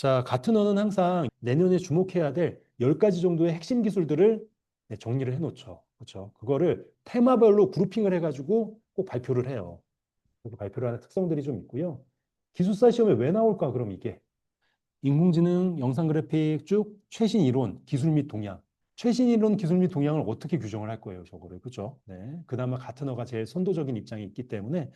자, 가트너는 항상 내년에 주목해야 될 10가지 정도의 핵심 기술들을 네, 정리를 해놓죠. 그렇죠. 그거를 테마별로 그룹핑을 해가지고 꼭 발표를 해요. 그렇게 발표를 하는 특성들이 좀 있고요. 기술사 시험에 왜 나올까? 그럼 이게 인공지능, 영상 그래픽 쭉 최신 이론, 기술 및 동향. 최신 이론, 기술 및 동향을 어떻게 규정을 할 거예요, 저거를. 그죠? 네. 그나마 가트너가 제일 선도적인 입장이 있기 때문에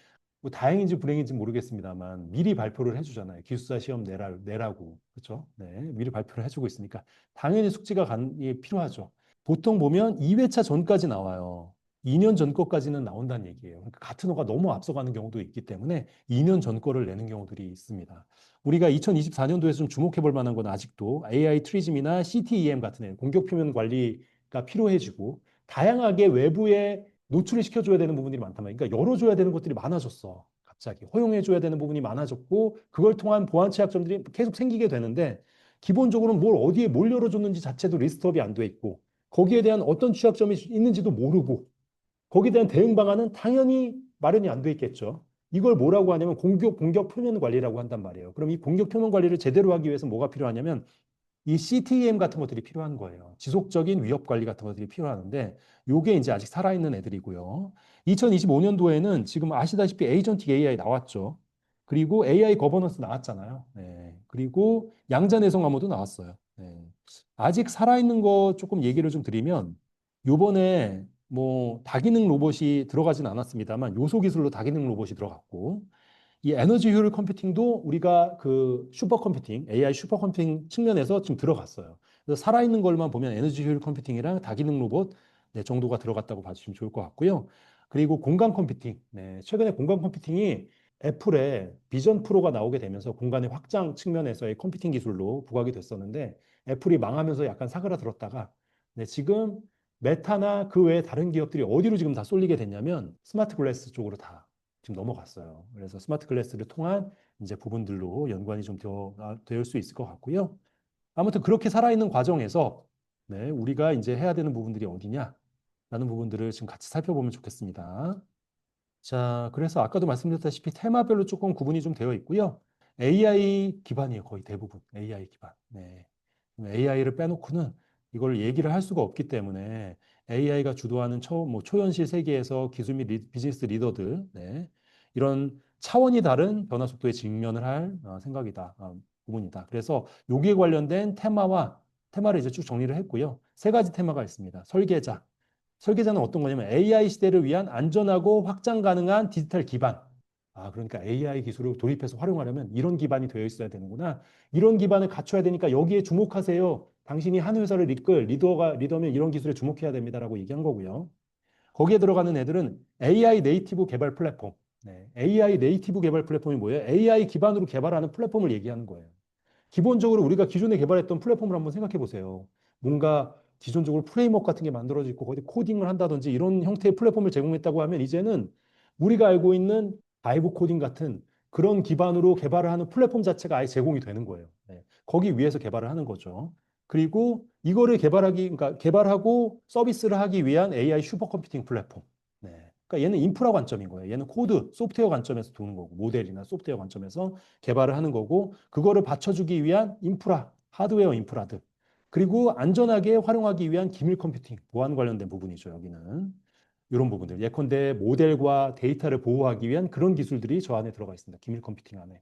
뭐 다행인지 불행인지 모르겠습니다만 미리 발표를 해주잖아요. 기술사 시험 내라, 내라고. 그렇죠? 네. 미리 발표를 해주고 있으니까 당연히 숙지가 간, 예, 필요하죠. 보통 보면 2회차 전까지 나와요. 2년 전 거까지는 나온다는 얘기예요. 그러니까 같은 호가 너무 앞서가는 경우도 있기 때문에 2년 전 거를 내는 경우들이 있습니다. 우리가 2024년도에서 좀 주목해 볼 만한 건 아직도 AI 트리즘이나 CTEM 같은 공격 표면 관리가 필요해지고 다양하게 외부에 노출을 시켜줘야 되는 부분들이 많단 말이에요. 그러니까 열어줘야 되는 것들이 많아졌어. 갑자기 허용해줘야 되는 부분이 많아졌고 그걸 통한 보안 취약점들이 계속 생기게 되는데 기본적으로 뭘 어디에 뭘 열어줬는지 자체도 리스트업이 안 돼 있고 거기에 대한 어떤 취약점이 있는지도 모르고 거기에 대한 대응 방안은 당연히 마련이 안 돼 있겠죠. 이걸 뭐라고 하냐면 공격 공격 표면 관리라고 한단 말이에요. 그럼 이 공격 표면 관리를 제대로 하기 위해서 뭐가 필요하냐면 이 CTEM 같은 것들이 필요한 거예요. 지속적인 위협 관리 같은 것들이 필요하는데 요게 이제 아직 살아있는 애들이고요. 2025년도에는 지금 아시다시피 에이전틱 AI 나왔죠. 그리고 AI 거버넌스 나왔잖아요. 네. 그리고 양자 내성 암호도 나왔어요. 네. 아직 살아있는 거 조금 얘기를 좀 드리면 요번에 뭐 다기능 로봇이 들어가진 않았습니다만 요소 기술로 다기능 로봇이 들어갔고 이 에너지 효율 컴퓨팅도 우리가 그 슈퍼 컴퓨팅, AI 슈퍼 컴퓨팅 측면에서 지금 들어갔어요. 그래서 살아있는 걸만 보면 에너지 효율 컴퓨팅이랑 다기능 로봇 네, 정도가 들어갔다고 봐주시면 좋을 것 같고요. 그리고 공간 컴퓨팅. 네, 최근에 공간 컴퓨팅이 애플의 비전 프로가 나오게 되면서 공간의 확장 측면에서의 컴퓨팅 기술로 부각이 됐었는데 애플이 망하면서 약간 사그라들었다가 네, 지금 메타나 그 외에 다른 기업들이 어디로 지금 다 쏠리게 됐냐면 스마트 글래스 쪽으로 다 지금 넘어갔어요. 그래서 스마트 글래스를 통한 이제 부분들로 연관이 좀 되어, 될 수 있을 것 같고요. 아무튼 그렇게 살아있는 과정에서 네, 우리가 이제 해야 되는 부분들이 어디냐? 라는 부분들을 지금 같이 살펴보면 좋겠습니다. 자, 그래서 아까도 말씀드렸다시피 테마별로 조금 구분이 좀 되어 있고요. AI 기반이에요, 거의 대부분. AI 기반. 네. AI를 빼놓고는 이걸 얘기를 할 수가 없기 때문에 AI가 주도하는 초, 뭐 초현실 세계에서 기술 및 리, 비즈니스 리더들 네, 이런 차원이 다른 변화 속도에 직면을 할 어, 생각이다 어, 부분이다. 그래서 여기에 관련된 테마와 테마를 이제 쭉 정리를 했고요. 세 가지 테마가 있습니다. 설계자. 설계자는 어떤 거냐면 AI 시대를 위한 안전하고 확장 가능한 디지털 기반. 아, 그러니까 AI 기술을 도입해서 활용하려면 이런 기반이 되어 있어야 되는구나. 이런 기반을 갖춰야 되니까 여기에 주목하세요. 당신이 한 회사를 이끌 리더가 리더면 이런 기술에 주목해야 됩니다라고 얘기한 거고요. 거기에 들어가는 애들은 AI 네이티브 개발 플랫폼. 네, AI 네이티브 개발 플랫폼이 뭐예요? AI 기반으로 개발하는 플랫폼을 얘기하는 거예요. 기본적으로 우리가 기존에 개발했던 플랫폼을 한번 생각해 보세요. 뭔가 기존적으로 프레임워크 같은 게 만들어져 있고 거기 코딩을 한다든지 이런 형태의 플랫폼을 제공했다고 하면 이제는 우리가 알고 있는 바이브 코딩 같은 그런 기반으로 개발을 하는 플랫폼 자체가 아예 제공이 되는 거예요. 네. 거기 위해서 개발을 하는 거죠. 그리고 이거를 개발하기, 그러니까 개발하고 서비스를 하기 위한 AI 슈퍼컴퓨팅 플랫폼. 네. 그러니까 얘는 인프라 관점인 거예요. 얘는 코드, 소프트웨어 관점에서 도는 거고, 모델이나 소프트웨어 관점에서 개발을 하는 거고, 그거를 받쳐주기 위한 인프라, 하드웨어 인프라들. 그리고 안전하게 활용하기 위한 기밀 컴퓨팅, 보안 관련된 부분이죠, 여기는. 이런 부분들. 예컨대 모델과 데이터를 보호하기 위한 그런 기술들이 저 안에 들어가 있습니다. 기밀 컴퓨팅 안에.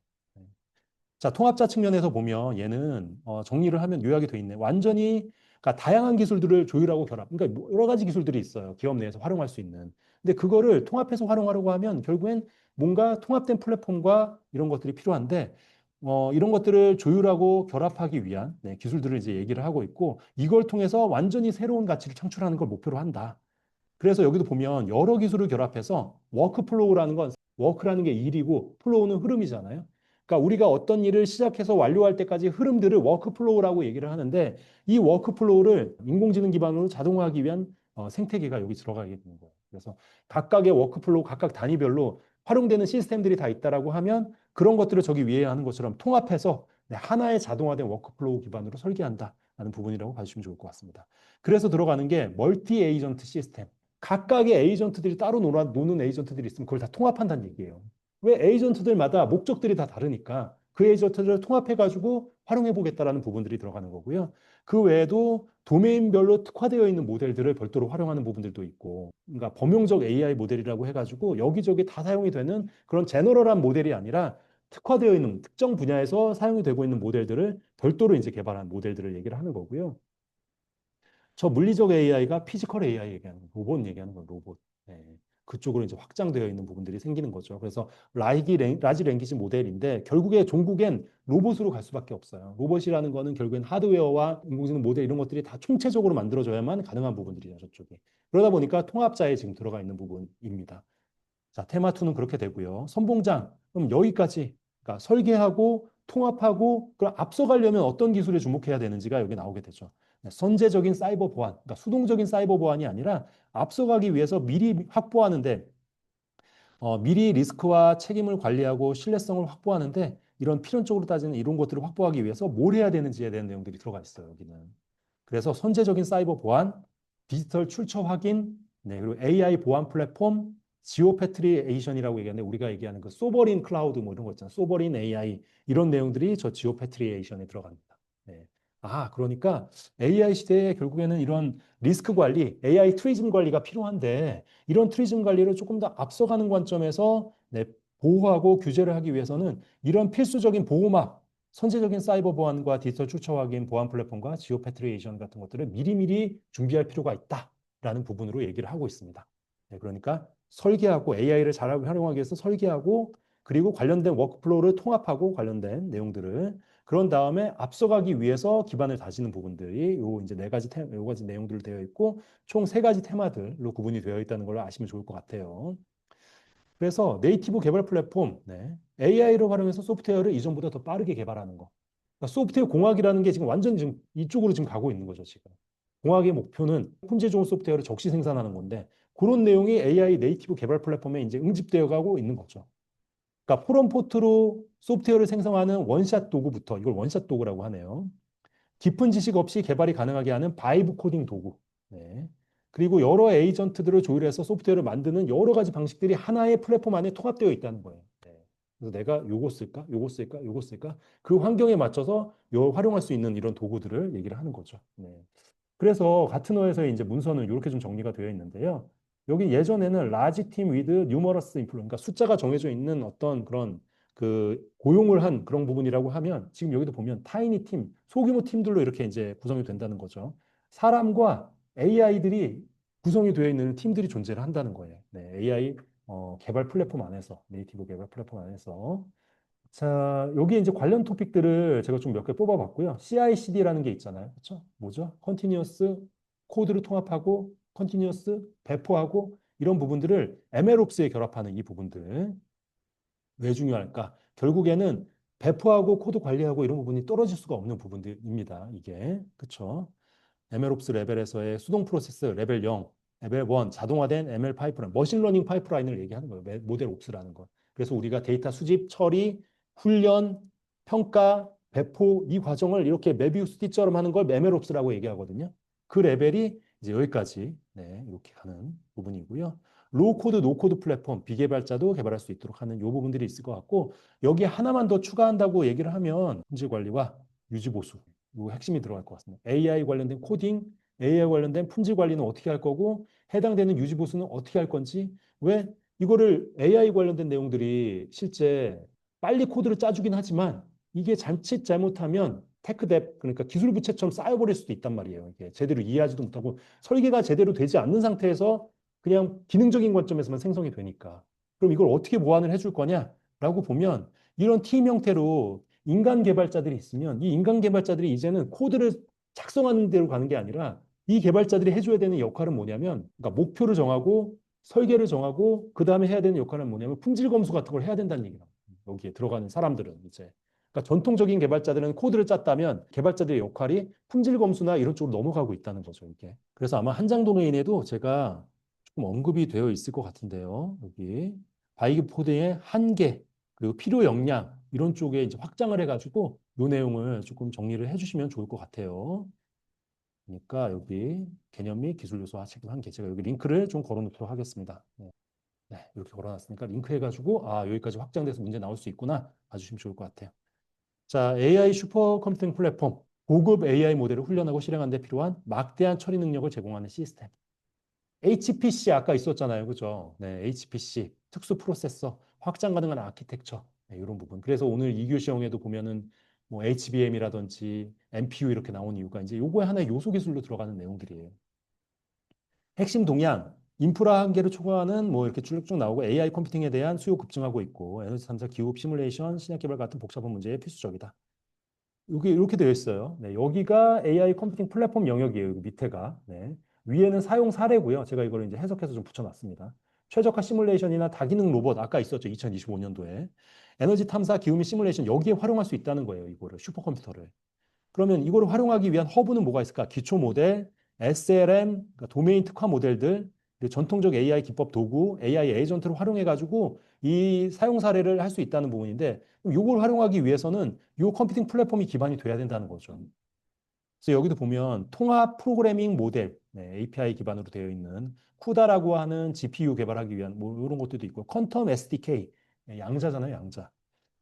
자, 통합자 측면에서 보면 얘는 어, 정리를 하면 요약이 돼 있네. 완전히 그러니까 다양한 기술들을 조율하고 결합. 그러니까 뭐 여러 가지 기술들이 있어요. 기업 내에서 활용할 수 있는. 근데 그거를 통합해서 활용하려고 하면 결국엔 뭔가 통합된 플랫폼과 이런 것들이 필요한데 어, 이런 것들을 조율하고 결합하기 위한 네, 기술들을 이제 얘기를 하고 있고 이걸 통해서 완전히 새로운 가치를 창출하는 걸 목표로 한다. 그래서 여기도 보면 여러 기술을 결합해서 워크플로우라는 건 워크라는 게 일이고 플로우는 흐름이잖아요. 그러니까 우리가 어떤 일을 시작해서 완료할 때까지 흐름들을 워크플로우라고 얘기를 하는데 이 워크플로우를 인공지능 기반으로 자동화하기 위한 어, 생태계가 여기 들어가게 되는 거예요. 그래서 각각의 워크플로우 각각 단위별로 활용되는 시스템들이 다 있다라고 하면 그런 것들을 저기 위에 하는 것처럼 통합해서 네, 하나의 자동화된 워크플로우 기반으로 설계한다라는 부분이라고 봐주시면 좋을 것 같습니다. 그래서 들어가는 게 멀티 에이전트 시스템. 각각의 에이전트들이 따로 노는 에이전트들이 있으면 그걸 다 통합한다는 얘기예요. 왜 에이전트들마다 목적들이 다 다르니까 그 에이전트들을 통합해가지고 활용해 보겠다라는 부분들이 들어가는 거고요. 그 외에도 도메인별로 특화되어 있는 모델들을 별도로 활용하는 부분들도 있고, 그러니까 범용적 AI 모델이라고 해가지고 여기저기 다 사용이 되는 그런 제너럴한 모델이 아니라 특화되어 있는 특정 분야에서 사용이 되고 있는 모델들을 별도로 이제 개발한 모델들을 얘기를 하는 거고요. 저 물리적 AI가 피지컬 AI 얘기하는 거, 로봇 얘기하는 거, 로봇. 네. 그쪽으로 이제 확장되어 있는 부분들이 생기는 거죠. 그래서 라이기 랭, 라지 랭귀지 모델인데 결국에 종국엔 로봇으로 갈 수밖에 없어요. 로봇이라는 거는 결국엔 하드웨어와 인공지능 모델 이런 것들이 다 총체적으로 만들어져야만 가능한 부분들이죠, 저쪽에. 그러다 보니까 통합자에 지금 들어가 있는 부분입니다. 자, 테마2는 그렇게 되고요. 선봉장, 그럼 여기까지. 그러니까 설계하고 통합하고 그럼 앞서가려면 어떤 기술에 주목해야 되는지가 여기 나오게 되죠. 네, 선제적인 사이버 보안, 그러니까 수동적인 사이버 보안이 아니라 앞서가기 위해서 미리 확보하는데 어, 미리 리스크와 책임을 관리하고 신뢰성을 확보하는데 이런 필연적으로 따지는 이런 것들을 확보하기 위해서 뭘 해야 되는지에 대한 내용들이 들어가 있어요. 여기는. 그래서 선제적인 사이버 보안, 디지털 출처 확인, 네, 그리고 AI 보안 플랫폼, 지오패트리에이션이라고 얘기하는데 우리가 얘기하는 그 소버린 클라우드 뭐 이런 거 있잖아요. 소버린 AI 이런 내용들이 저 지오패트리에이션에 들어갑니다. 네. 아, 그러니까 AI 시대에 결국에는 이런 리스크 관리, AI 트리즘 관리가 필요한데 이런 트리즘 관리를 조금 더 앞서가는 관점에서 네, 보호하고 규제를 하기 위해서는 이런 필수적인 보호막, 선제적인 사이버 보안과 디지털 출처 확인 보안 플랫폼과 지오패트리에이션 같은 것들을 미리미리 준비할 필요가 있다라는 부분으로 얘기를 하고 있습니다. 네, 그러니까 설계하고 AI를 잘 활용하기 위해서 설계하고 그리고 관련된 워크플로우를 통합하고 관련된 내용들을 그런 다음에 앞서가기 위해서 기반을 다지는 부분들이 요 이제 네 가지 테, 요 가지 내용들로 되어 있고 총 세 가지 테마들로 구분이 되어 있다는 걸 아시면 좋을 것 같아요. 그래서 네이티브 개발 플랫폼, 네. AI를 활용해서 소프트웨어를 이전보다 더 빠르게 개발하는 거. 그러니까 소프트웨어 공학이라는 게 지금 완전 지금 이쪽으로 지금 가고 있는 거죠, 지금. 공학의 목표는 품질 좋은 소프트웨어를 적시 생산하는 건데 그런 내용이 AI 네이티브 개발 플랫폼에 이제 응집되어 가고 있는 거죠. 그러니까 포럼 포트로 소프트웨어를 생성하는 원샷 도구부터 이걸 원샷 도구라고 하네요. 깊은 지식 없이 개발이 가능하게 하는 바이브 코딩 도구. 네. 그리고 여러 에이전트들을 조율해서 소프트웨어를 만드는 여러 가지 방식들이 하나의 플랫폼 안에 통합되어 있다는 거예요. 네. 그래서 내가 요거 쓸까? 요거 쓸까? 요거 쓸까? 그 환경에 맞춰서 요 활용할 수 있는 이런 도구들을 얘기를 하는 거죠. 네. 그래서 같은 어에서 이제 문서는 이렇게 좀 정리가 되어 있는데요. 여기 예전에는 라지 팀 위드 뉴머러스 인플루 그러니까 숫자가 정해져 있는 어떤 그런 그 고용을 한 그런 부분이라고 하면 지금 여기도 보면 타이니 팀, 소규모 팀들로 이렇게 이제 구성이 된다는 거죠. 사람과 AI들이 구성이 되어 있는 팀들이 존재를 한다는 거예요. 네, AI 어, 개발 플랫폼 안에서 네이티브 개발 플랫폼 안에서 자 여기 이제 관련 토픽들을 제가 좀 몇 개 뽑아봤고요. CI/CD라는 게 있잖아요, 그렇죠? 뭐죠? 컨티뉴어스 코드를 통합하고 컨티뉴어스 배포하고 이런 부분들을 MLOps에 결합하는 이 부분들 왜 중요할까? 결국에는 배포하고 코드 관리하고 이런 부분이 떨어질 수가 없는 부분들입니다. 이게 그렇죠? MLOps 레벨에서의 수동 프로세스 레벨 0, 레벨 1 자동화된 ML 파이프라인, 머신러닝 파이프라인을 얘기하는 거예요. 모델 옵스라는 거. 그래서 우리가 데이터 수집, 처리, 훈련, 평가, 배포 이 과정을 이렇게 메비우스 띠처럼 하는 걸 MLOps라고 얘기하거든요. 그 레벨이 이제 여기까지 네, 이렇게 가는 부분이고요. 로우 코드, 노 코드 플랫폼 비개발자도 개발할 수 있도록 하는 이 부분들이 있을 것 같고 여기 하나만 더 추가한다고 얘기를 하면 품질 관리와 유지 보수 이 핵심이 들어갈 것 같습니다. AI 관련된 코딩, AI 관련된 품질 관리는 어떻게 할 거고 해당되는 유지 보수는 어떻게 할 건지 왜 이거를 AI 관련된 내용들이 실제 빨리 코드를 짜주긴 하지만 이게 자칫 잘못하면 테크뎁 그러니까 기술 부채처럼 쌓여버릴 수도 있단 말이에요. 이게 제대로 이해하지도 못하고 설계가 제대로 되지 않는 상태에서 그냥 기능적인 관점에서만 생성이 되니까 그럼 이걸 어떻게 보완을 해줄 거냐라고 보면 이런 팀 형태로 인간 개발자들이 있으면 이 인간 개발자들이 이제는 코드를 작성하는 대로 가는 게 아니라 이 개발자들이 해줘야 되는 역할은 뭐냐면 그러니까 목표를 정하고 설계를 정하고 그 다음에 해야 되는 역할은 뭐냐면 품질 검수 같은 걸 해야 된다는 얘기예요. 여기에 들어가는 사람들은 이제 그러니까 전통적인 개발자들은 코드를 짰다면 개발자들의 역할이 품질 검수나 이런 쪽으로 넘어가고 있다는 거죠, 이게. 그래서 아마 한장 도메인에도 제가 조금 언급이 되어 있을 것 같은데요. 여기 바이브 코딩의 한계 그리고 필요 역량 이런 쪽에 이제 확장을 해가지고 이 내용을 조금 정리를 해주시면 좋을 것 같아요. 그러니까 여기 개념 및 기술 요소 하체급 한계 제가 여기 링크를 좀 걸어놓도록 하겠습니다. 네. 네, 이렇게 걸어놨으니까 링크 해가지고 아 여기까지 확장돼서 문제 나올 수 있구나 봐주시면 좋을 것 같아요. 자, AI 슈퍼컴퓨팅 플랫폼, 고급 AI 모델을 훈련하고 실행하는 데 필요한 막대한 처리 능력을 제공하는 시스템. HPC 아까 있었잖아요. 그죠? 네, HPC, 특수 프로세서, 확장 가능한 아키텍처. 네, 이런 부분. 그래서 오늘 2교 시험에도 보면은 뭐 HBM이라든지 MPU 이렇게 나온 이유가 이제 요거에 하나의 요소 기술로 들어가는 내용들이에요. 핵심 동향, 인프라 한계를 초과하는 뭐 이렇게 쭉쭉 나오고 AI 컴퓨팅에 대한 수요 급증하고 있고 에너지 탐사, 기업 시뮬레이션, 신약 개발 같은 복잡한 문제에 필수적이다. 여기 이렇게 되어 있어요. 네, 여기가 AI 컴퓨팅 플랫폼 영역이에요. 여기 밑에가. 네. 위에는 사용 사례고요. 제가 이걸 이제 해석해서 좀 붙여놨습니다. 최적화 시뮬레이션이나 다기능 로봇 아까 있었죠. 2025년도에 에너지 탐사, 기후 및 시뮬레이션 여기에 활용할 수 있다는 거예요. 이거를 슈퍼컴퓨터를. 그러면 이거를 활용하기 위한 허브는 뭐가 있을까? 기초 모델, SLM, 그러니까 도메인 특화 모델들, 전통적 AI 기법 도구, AI 에이전트를 활용해 가지고 이 사용 사례를 할 수 있다는 부분인데 이걸 활용하기 위해서는 이 컴퓨팅 플랫폼이 기반이 돼야 된다는 거죠. 그래서 여기도 보면 통합 프로그래밍 모델, 네, API 기반으로 되어 있는 쿠다라고 하는 GPU 개발하기 위한 뭐 이런 것들도 있고 퀀텀 SDK, 네, 양자잖아요, 양자.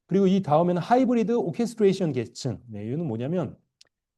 그리고 이 다음에는 하이브리드 오케스트레이션 계층. 네, 이거는 뭐냐면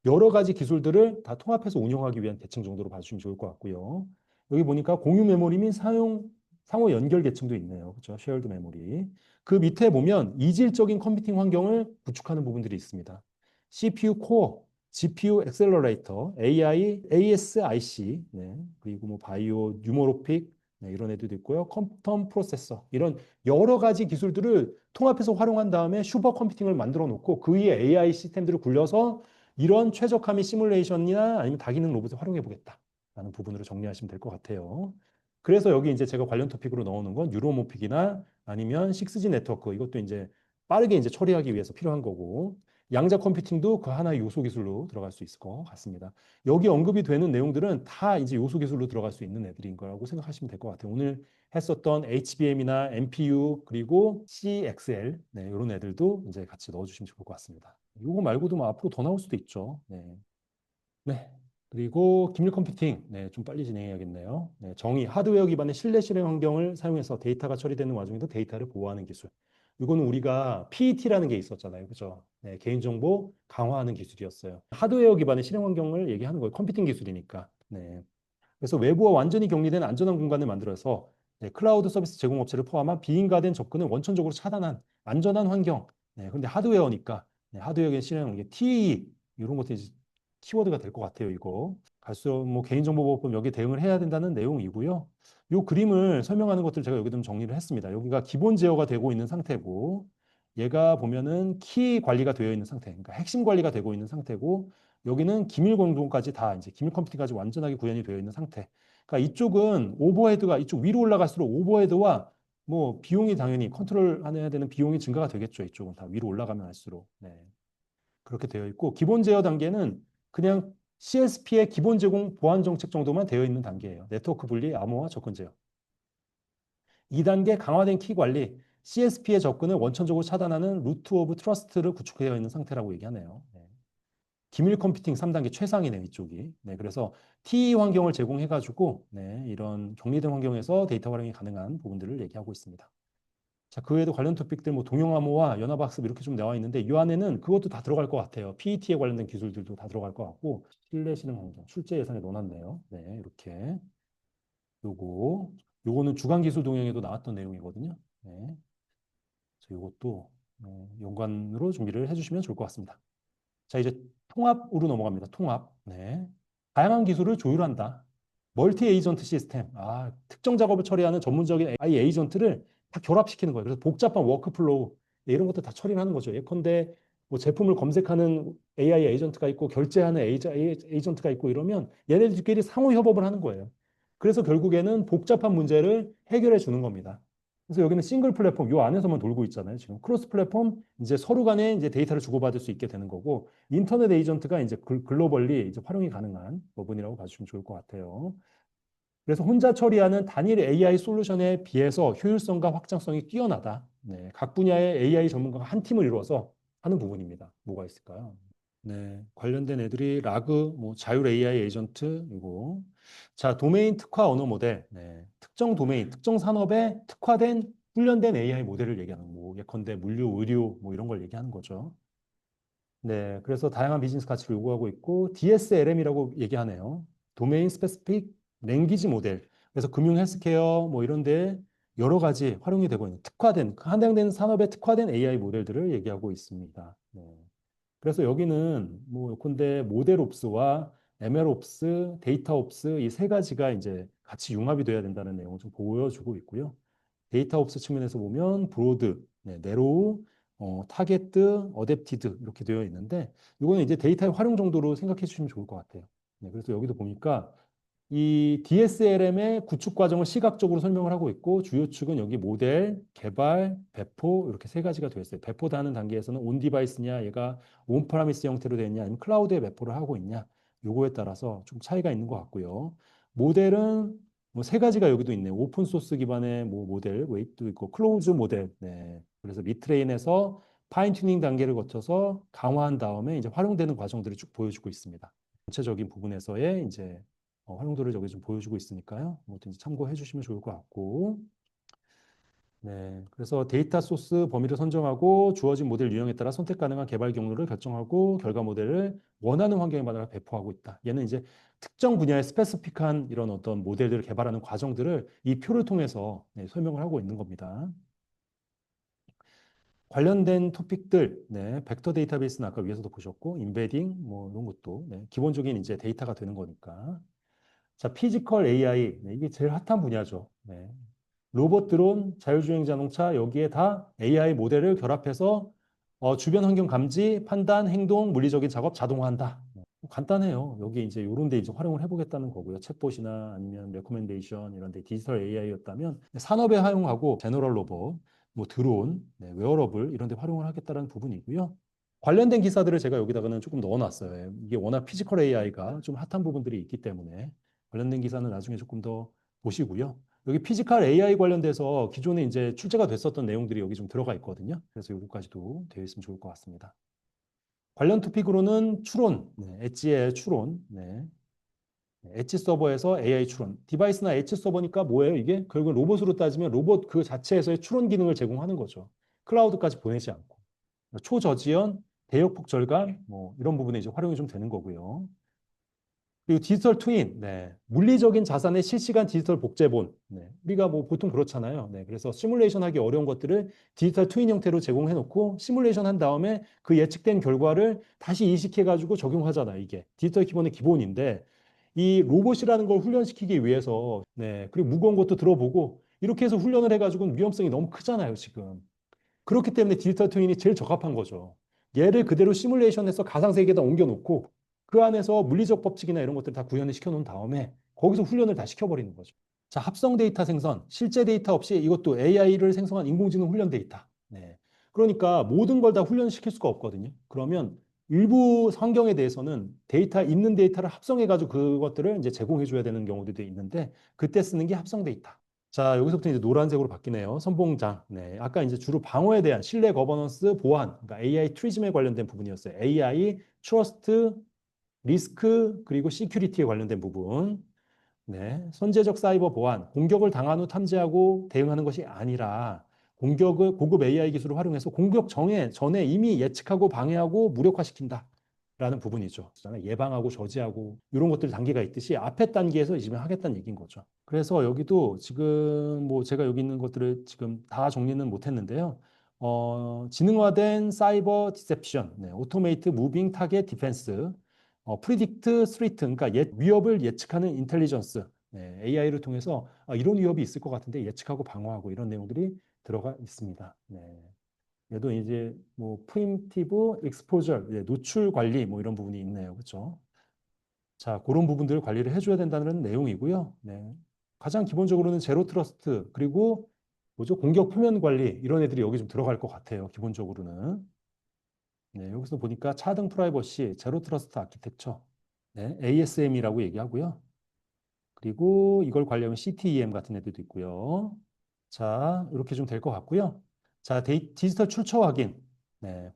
여러 가지 기술들을 다 통합해서 운영하기 위한 계층 정도로 봐주시면 좋을 것 같고요. 여기 보니까 공유 메모리 및 사용 상호 연결 계층도 있네요. 그렇죠? 쉐어드 메모리. 그 밑에 보면 이질적인 컴퓨팅 환경을 구축하는 부분들이 있습니다. CPU 코어, GPU 엑셀러레이터, AI, ASIC, 네. 그리고 뭐 바이오, 뉴머로픽 네, 이런 애들도 있고요. 컴퓨터 프로세서 이런 여러 가지 기술들을 통합해서 활용한 다음에 슈퍼 컴퓨팅을 만들어 놓고 그 위에 AI 시스템들을 굴려서 이런 최적화 및 시뮬레이션이나 아니면 다기능 로봇을 활용해 보겠다 라는 부분으로 정리하시면 될 것 같아요. 그래서 여기 이제 제가 관련 토픽으로 넣어놓은 건 유로모픽이나 아니면 6G 네트워크 이것도 이제 빠르게 이제 처리하기 위해서 필요한 거고 양자 컴퓨팅도 그 하나의 요소 기술로 들어갈 수 있을 것 같습니다. 여기 언급이 되는 내용들은 다 이제 요소 기술로 들어갈 수 있는 애들인 거라고 생각하시면 될 것 같아요. 오늘 했었던 HBM이나 MPU 그리고 CXL 네, 이런 애들도 이제 같이 넣어주시면 좋을 것 같습니다. 이거 말고도 뭐 앞으로 더 나올 수도 있죠. 네. 네. 그리고 기밀 컴퓨팅, 네, 좀 빨리 진행해야겠네요. 네, 정의, 하드웨어 기반의 실내 실행 환경을 사용해서 데이터가 처리되는 와중에도 데이터를 보호하는 기술. 이거는 우리가 PET라는 게 있었잖아요. 그죠? 네, 개인정보 강화하는 기술이었어요. 하드웨어 기반의 실행 환경을 얘기하는 거예요. 컴퓨팅 기술이니까. 네. 그래서 외부와 완전히 격리된 안전한 공간을 만들어서 네, 클라우드 서비스 제공업체를 포함한 비인가된 접근을 원천적으로 차단한 안전한 환경. 네, 근데 하드웨어니까 네, 하드웨어의 실행, 이게 TE 이런 것들이 키워드가 될 것 같아요. 이거 갈수록 뭐 개인정보보호법 여기에 대응을 해야 된다는 내용이고요. 이 그림을 설명하는 것들 제가 여기 좀 정리를 했습니다. 여기가 기본 제어가 되고 있는 상태고 얘가 보면은 키 관리가 되어 있는 상태, 그러니까 핵심 관리가 되고 있는 상태고 여기는 기밀 공동까지 다 이제 기밀 컴퓨팅까지 완전하게 구현이 되어 있는 상태. 그러니까 이쪽은 오버헤드가 이쪽 위로 올라갈수록 오버헤드와 뭐 비용이 당연히 컨트롤 해야 되는 비용이 증가가 되겠죠. 이쪽은 다 위로 올라가면 할수록. 네. 그렇게 되어 있고 기본 제어 단계는 그냥 CSP의 기본 제공 보안 정책 정도만 되어 있는 단계예요. 네트워크 분리, 암호화, 접근 제어. 2단계 강화된 키 관리, CSP의 접근을 원천적으로 차단하는 루트 오브 트러스트를 구축되어 있는 상태라고 얘기하네요. 네. 기밀 컴퓨팅 3단계 최상이네요, 이쪽이. 네, 그래서 TE 환경을 제공해가지고 네, 이런 격리된 환경에서 데이터 활용이 가능한 부분들을 얘기하고 있습니다. 자, 그 외에도 관련 토픽들 뭐 동영암호와 연합학습 이렇게 좀 나와 있는데 이 안에는 그것도 다 들어갈 것 같아요. PET에 관련된 기술들도 다 들어갈 것 같고 실내 실행 환경 출제 예산에 넣어놨네요. 네, 이렇게 요거 요거는 주간 기술 동영에도 나왔던 내용이거든요. 네, 그래서 요것도 네, 연관으로 준비를 해주시면 좋을 것 같습니다. 자, 이제 통합으로 넘어갑니다. 통합. 네, 다양한 기술을 조율한다. 멀티 에이전트 시스템. 아, 특정 작업을 처리하는 전문적인 AI 에이전트를 다 결합시키는 거예요. 그래서 복잡한 워크플로우 네, 이런 것들 다 처리를 하는 거죠. 예컨대 뭐 제품을 검색하는 AI 에이전트가 있고 결제하는 에이전트가 있고 이러면 얘네들끼리 상호 협업을 하는 거예요. 그래서 결국에는 복잡한 문제를 해결해 주는 겁니다. 그래서 여기는 싱글 플랫폼 요 안에서만 돌고 있잖아요. 지금 크로스 플랫폼 이제 서로 간에 이제 데이터를 주고받을 수 있게 되는 거고 인터넷 에이전트가 이제 글로벌리 이제 활용이 가능한 부분이라고 봐주시면 좋을 것 같아요. 그래서 혼자 처리하는 단일 AI 솔루션에 비해서 효율성과 확장성이 뛰어나다. 네, 각 분야의 AI 전문가가 한 팀을 이루어서 하는 부분입니다. 뭐가 있을까요? 네, 관련된 애들이 라그, 뭐 자율 AI 에이전트, 이거. 자, 도메인 특화 언어 모델. 네, 특정 도메인, 특정 산업에 특화된 훈련된 AI 모델을 얘기하는 뭐 예컨대 물류, 의료 뭐 이런 걸 얘기하는 거죠. 네, 그래서 다양한 비즈니스 가치를 요구하고 있고 DSLM이라고 얘기하네요. 도메인 스페시픽 랭귀지 모델. 그래서 금융 헬스케어 뭐 이런 데 여러 가지 활용이 되고 있는 특화된 한정된 산업에 특화된 AI 모델들을 얘기하고 있습니다. 네. 그래서 여기는 뭐 요컨대 모델옵스와 ML옵스, 데이터옵스 이 세 가지가 이제 같이 융합이 돼야 된다는 내용을 좀 보여주고 있고요. 데이터옵스 측면에서 보면 브로드, 네, 네로우, 어, 타겟드, 어댑티드 이렇게 되어 있는데 이거는 이제 데이터의 활용 정도로 생각해 주시면 좋을 것 같아요. 네, 그래서 여기도 보니까 이 DSLM의 구축 과정을 시각적으로 설명을 하고 있고 주요 축은 여기 모델, 개발, 배포 이렇게 세 가지가 되어 있어요. 배포하는 단계에서는 온 디바이스냐, 얘가 온 프라미스 형태로 되어 있냐, 아니면 클라우드에 배포를 하고 있냐, 요거에 따라서 좀 차이가 있는 것 같고요. 모델은 뭐 세 가지가 여기도 있네요. 오픈 소스 기반의 뭐 모델, 웨이트도 있고 클로즈 모델. 네. 그래서 미트레인에서 파인 튜닝 단계를 거쳐서 강화한 다음에 이제 활용되는 과정들을 쭉 보여주고 있습니다. 전체적인 부분에서의 이제 어, 활용도를 여기 좀 보여주고 있으니까요. 뭐든지 참고해 주시면 좋을 것 같고. 네, 그래서 데이터 소스 범위를 선정하고 주어진 모델 유형에 따라 선택 가능한 개발 경로를 결정하고 결과 모델을 원하는 환경에 맞아 배포하고 있다. 얘는 이제 특정 분야의 스페시픽한 이런 어떤 모델들을 개발하는 과정들을 이 표를 통해서 네, 설명을 하고 있는 겁니다. 관련된 토픽들, 네, 벡터 데이터베이스는 아까 위에서도 보셨고, 인베딩, 뭐 이런 것도 네, 기본적인 이제 데이터가 되는 거니까. 자, 피지컬 AI, 네, 이게 제일 핫한 분야죠. 네. 로봇 드론, 자율주행 자동차 여기에 다 AI 모델을 결합해서 어, 주변 환경 감지, 판단, 행동, 물리적인 작업 자동화한다. 간단해요. 여기 이제 이런 데 이제 활용을 해보겠다는 거고요. 챗봇이나 아니면 레코멘데이션 이런 데 디지털 AI였다면 산업에 활용하고 제너럴 로봇, 뭐 드론, 네, 웨어러블 이런 데 활용을 하겠다는 부분이고요. 관련된 기사들을 제가 여기다가는 조금 넣어놨어요. 이게 워낙 피지컬 AI가 좀 핫한 부분들이 있기 때문에 관련된 기사는 나중에 조금 더 보시고요. 여기 피지컬 AI 관련돼서 기존에 이제 출제가 됐었던 내용들이 여기 좀 들어가 있거든요. 그래서 요거까지도 되어 있으면 좋을 것 같습니다. 관련 토픽으로는 추론, 네, 엣지의 추론, 네. 엣지 서버에서 AI 추론. 디바이스나 엣지 서버니까 뭐예요? 이게 결국 로봇으로 따지면 로봇 그 자체에서의 추론 기능을 제공하는 거죠. 클라우드까지 보내지 않고. 초저지연, 대역폭 절감, 뭐 이런 부분에 이제 활용이 좀 되는 거고요. 그리고 디지털 트윈, 네. 물리적인 자산의 실시간 디지털 복제본. 네. 우리가 뭐 보통 그렇잖아요. 네. 그래서 시뮬레이션 하기 어려운 것들을 디지털 트윈 형태로 제공해 놓고 시뮬레이션 한 다음에 그 예측된 결과를 다시 이식해 가지고 적용하잖아요. 이게 디지털 기본의 기본인데 이 로봇이라는 걸 훈련시키기 위해서 네. 그리고 무거운 것도 들어보고 이렇게 해서 훈련을 해 가지고는 위험성이 너무 크잖아요, 지금. 그렇기 때문에 디지털 트윈이 제일 적합한 거죠. 얘를 그대로 시뮬레이션해서 가상 세계에다 옮겨 놓고 그 안에서 물리적 법칙이나 이런 것들 다 구현을 시켜놓은 다음에 거기서 훈련을 다 시켜버리는 거죠. 자, 합성 데이터 생성, 실제 데이터 없이 이것도 AI를 생성한 인공지능 훈련 데이터. 네. 그러니까 모든 걸 다 훈련시킬 수가 없거든요. 그러면 일부 환경에 대해서는 데이터 있는 데이터를 합성해가지고 그것들을 이제 제공해줘야 되는 경우들도 있는데 그때 쓰는 게 합성 데이터. 자, 여기서부터 이제 노란색으로 바뀌네요. 선봉장. 네. 아까 이제 주로 방어에 대한 신뢰 거버넌스 보안, 그러니까 AI 트리즘에 관련된 부분이었어요. AI, 트러스트, 리스크 그리고 시큐리티에 관련된 부분. 네, 선제적 사이버 보안, 공격을 당한 후 탐지하고 대응하는 것이 아니라 공격을 고급 AI 기술을 활용해서 공격 정에 전에 이미 예측하고 방해하고 무력화시킨다. 라는 부분이죠. 예방하고 저지하고 이런 것들 단계가 있듯이 앞에 단계에서 이제 하겠다는 얘기인 거죠. 그래서 여기도 지금 뭐 제가 여기 있는 것들을 지금 다 정리는 못했는데요. 어, 지능화된 사이버 디셉션, 네, 오토메이트 무빙 타겟 디펜스, 어, 프리딕트 스트리트, 그러니까 예, 위협을 예측하는 인텔리전스, 네, AI를 통해서 아, 이런 위협이 있을 것 같은데 예측하고 방어하고 이런 내용들이 들어가 있습니다. 네. 얘도 이제 뭐 프리미티브 익스포저, 예, 노출 관리 뭐 이런 부분이 있네요. 그렇죠? 자, 그런 부분들을 관리를 해줘야 된다는 내용이고요. 네. 가장 기본적으로는 제로 트러스트 그리고 뭐죠? 공격 표면 관리 이런 애들이 여기 좀 들어갈 것 같아요. 기본적으로는. 네, 여기서 보니까 차등 프라이버시, 제로 트러스트 아키텍처, 네, ASM이라고 얘기하고요. 그리고 이걸 관리하면 CTEM 같은 애들도 있고요. 자, 이렇게 좀 될 것 같고요. 자, 데이, 디지털 출처 확인. 네.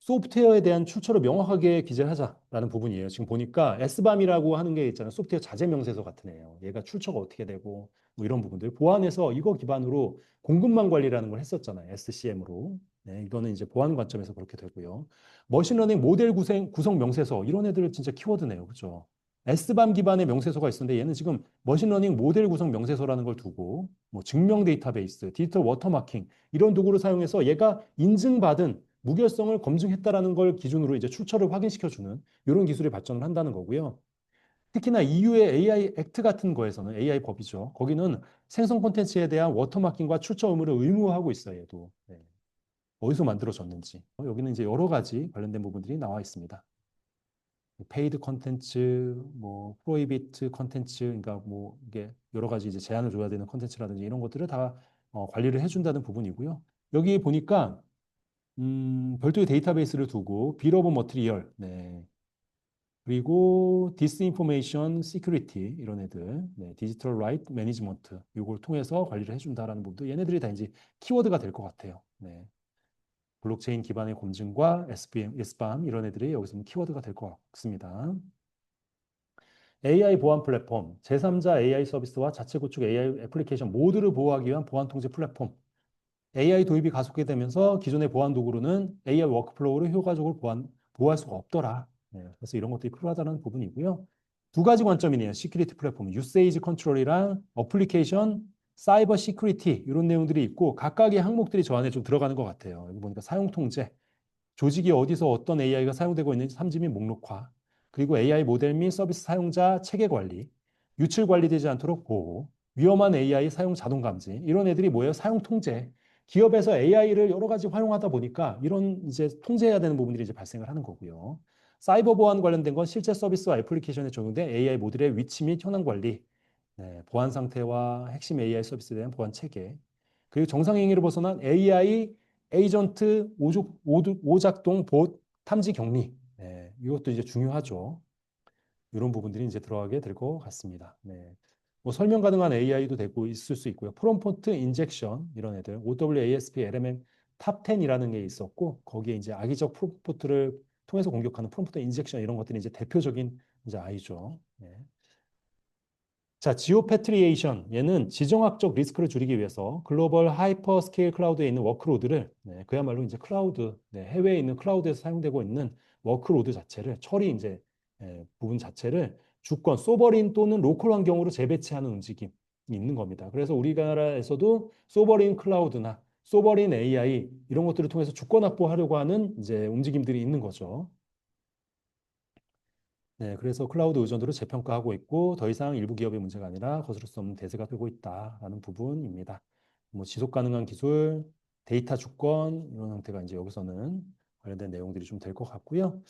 소프트웨어에 대한 출처를 명확하게 기재하자라는 부분이에요. 지금 보니까 S밤이라고 하는 게 있잖아요. 소프트웨어 자재 명세서 같은 애예요. 얘가 출처가 어떻게 되고 뭐 이런 부분들 보안해서 이거 기반으로 공급망 관리라는 걸 했었잖아요. SCM으로. 네, 이거는 이제 보안 관점에서 그렇게 되고요. 머신러닝 모델 구성, 구성 명세서 이런 애들 진짜 키워드네요. 그렇죠? S밤 기반의 명세서가 있었는데 얘는 지금 머신러닝 모델 구성 명세서라는 걸 두고 뭐 증명 데이터베이스, 디지털 워터마킹 이런 도구를 사용해서 얘가 인증받은 무결성을 검증했다라는 걸 기준으로 이제 출처를 확인시켜주는 이런 기술이 발전을 한다는 거고요. 특히나 EU의 AI 액트 같은 거에서는 AI 법이죠. 거기는 생성 콘텐츠에 대한 워터마킹과 출처 의무를 의무화하고 있어요. 얘도 네. 어디서 만들어졌는지 여기는 이제 여러 가지 관련된 부분들이 나와 있습니다. 페이드 컨텐츠, 뭐 프로이비트 컨텐츠, 그러니까 뭐 이게 여러 가지 이제 제한을 줘야 되는 컨텐츠라든지 이런 것들을 다 어, 관리를 해준다는 부분이고요. 여기 보니까 음, 별도의 데이터베이스를 두고 빌 오브 머티리얼, 네. 그리고 디스인포메이션 시큐리티 이런 애들, 네. 디지털 라이트 매니지먼트 이걸 통해서 관리를 해준다라는 부분도 얘네들이 다 이제 키워드가 될 것 같아요. 네. 블록체인 기반의 검증과 SBM, SBAM 이런 애들이 여기서 키워드가 될 것 같습니다. AI 보안 플랫폼, 제3자 AI 서비스와 자체 구축 AI 애플리케이션 모두를 보호하기 위한 보안 통제 플랫폼. AI 도입이 가속화되면서 기존의 보안 도구로는 AI 워크플로우를 효과적으로 보안, 보호할 수가 없더라. 네, 그래서 이런 것들이 필요하다는 부분이고요. 두 가지 관점이네요. 시큐리티 플랫폼, 유세이지 컨트롤이랑 어플리케이션 사이버 시큐리티 이런 내용들이 있고 각각의 항목들이 저 안에 좀 들어가는 것 같아요. 여기 보니까 사용 통제, 조직이 어디서 어떤 AI가 사용되고 있는지 삼지 및 목록화, 그리고 AI 모델 및 서비스 사용자 체계 관리, 유출 관리되지 않도록 보호, 위험한 AI 사용 자동 감지 이런 애들이 뭐예요? 사용 통제. 기업에서 AI를 여러 가지 활용하다 보니까 이런 이제 통제해야 되는 부분들이 이제 발생을 하는 거고요. 사이버 보안 관련된 건 실제 서비스와 애플리케이션에 적용된 AI 모델의 위치 및 현황 관리, 네, 보안 상태와 핵심 AI 서비스에 대한 보안 체계, 그리고 정상 행위를 벗어난 AI 에이전트 오죽, 오작동 봇 탐지 격리, 네, 이것도 이제 중요하죠. 이런 부분들이 이제 들어가게 될 것 같습니다. 네. 뭐 설명 가능한 AI도 되고 있을 수 있고요. 프롬포트 인젝션 이런 애들, OWASP LMM 탑10이라는 게 있었고 거기에 이제 악의적 프롬포트를 통해서 공격하는 프롬포트 인젝션 이런 것들이 이제 대표적인 이제 아이죠. 네. 자, 지오패트리에이션 얘는 지정학적 리스크를 줄이기 위해서 글로벌 하이퍼 스케일 클라우드에 있는 워크로드를 네, 그야말로 이제 클라우드 네, 해외에 있는 클라우드에서 사용되고 있는 워크로드 자체를 처리 이제 예, 부분 자체를 주권 소버린 또는 로컬 환경으로 재배치하는 움직임이 있는 겁니다. 그래서 우리나라에서도 소버린 클라우드나 소버린 AI 이런 것들을 통해서 주권 확보하려고 하는 이제 움직임들이 있는 거죠. 네, 그래서 클라우드 의존도를 재평가하고 있고 더 이상 일부 기업의 문제가 아니라 거스를 수 없는 대세가 되고 있다라는 부분입니다. 뭐 지속 가능한 기술, 데이터 주권 이런 형태가 이제 여기서는 관련된 내용들이 좀 될 것 같고요.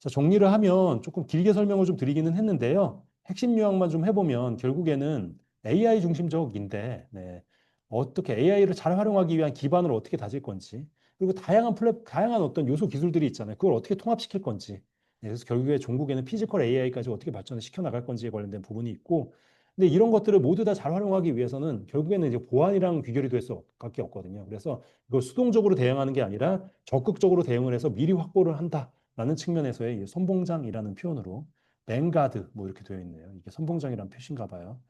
자, 정리를 하면 조금 길게 설명을 좀 드리기는 했는데요. 핵심 요약만 좀 해보면 결국에는 AI 중심적인데 네, 어떻게 AI를 잘 활용하기 위한 기반을 어떻게 다질 건지 그리고 다양한 플랫, 다양한 어떤 요소 기술들이 있잖아요. 그걸 어떻게 통합시킬 건지 네, 그래서 결국에 종국에는 피지컬 AI까지 어떻게 발전을 시켜 나갈 건지에 관련된 부분이 있고 근데 이런 것들을 모두 다 잘 활용하기 위해서는 결국에는 이제 보안이랑 귀결이 될 수밖에 없거든요. 그래서 이걸 수동적으로 대응하는 게 아니라 적극적으로 대응을 해서 미리 확보를 한다라는 측면에서의 선봉장이라는 표현으로 뱅가드 뭐 이렇게 되어 있네요. 이게 선봉장이라는 표시인가 봐요.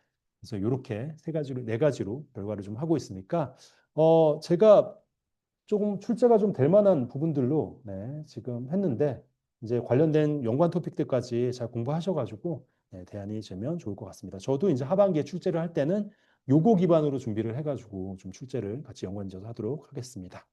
그래서 이렇게 세 가지로 네 가지로 결과를 좀 하고 있으니까 어 제가 조금 출제가 좀 될 만한 부분들로 네, 지금 했는데 이제 관련된 연관 토픽들까지 잘 공부하셔가지고 네, 대안이 되면 좋을 것 같습니다. 저도 이제 하반기에 출제를 할 때는 요거 기반으로 준비를 해가지고 좀 출제를 같이 연관지어서 하도록 하겠습니다.